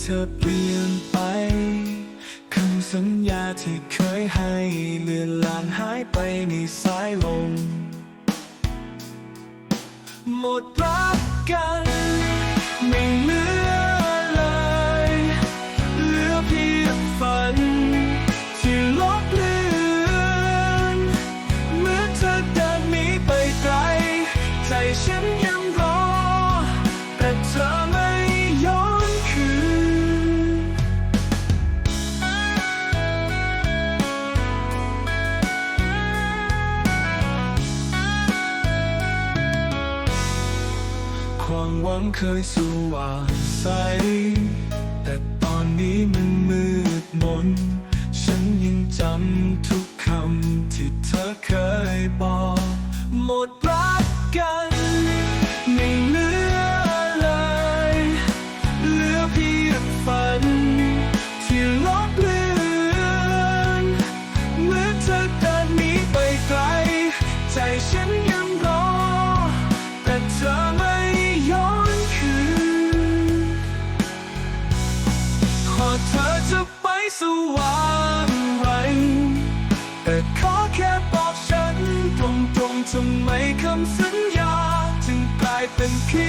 เธอเปลี่ยนไปคำสัญญาที่เคยให้เลือนลางหายไปในสายลมหมดรักกัน ความหวังเคยสว่างใส แต่ตอนนี้มันมืดมน ฉันยังจำทุกคำที่เธอเคยบอกหมด สว่างไรแต่ขอแค่บอกฉันตรงๆทำไมคำสัญญา จึงกลายเป็นเพี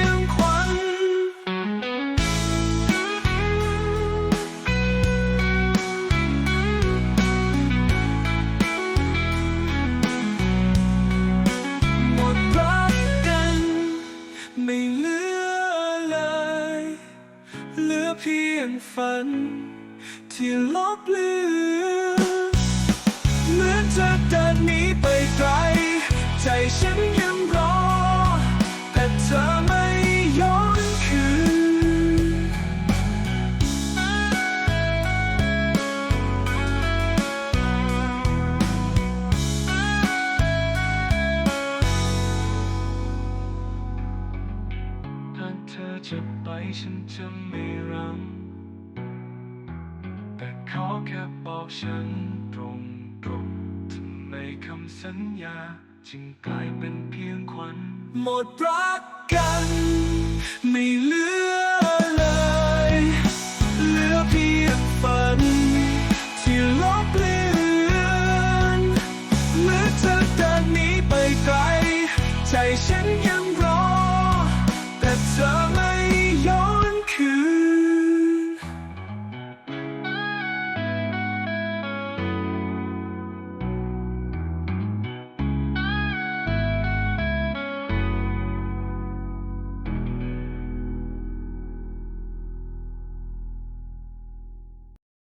ยงควันหมดรักกัน ไม่เหลือเลย เหลือเพียงฝัน ที่ลบเลือนเหมือนเธอเดินหนีไปไกล ใจฉันยังรอ แต่เธอไม่ย้อนคืน ถ้าเธอจะไปฉันจะไม่รัง แต่ขอแค่บอกฉันตรงๆทำไมคำสัญญา จึงกลายเป็นเพียงควันหมดรักกัน ไม่เหลือเลย เหลือเพียงฝัน ที่ลบเลือนเมื่อเธอเดินหนีไปไกล ใจฉัน